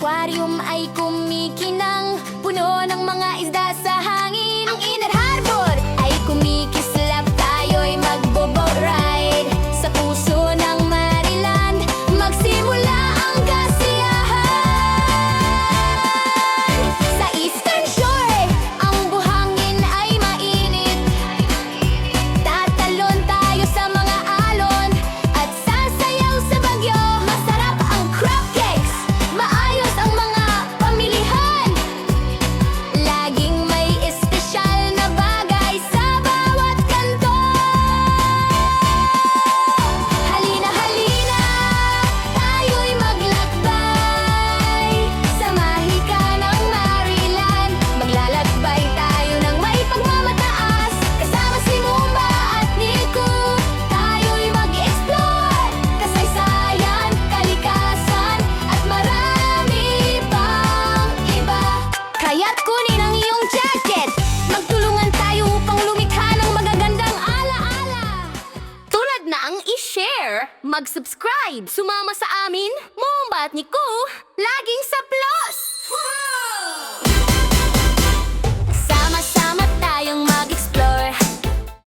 aquarium ay kumikinang Puno ng mga isda sa hangin. Ang inner harbor ay kumikinang share, mag-subscribe, sumama sa amin, Mombat ni Ku, laging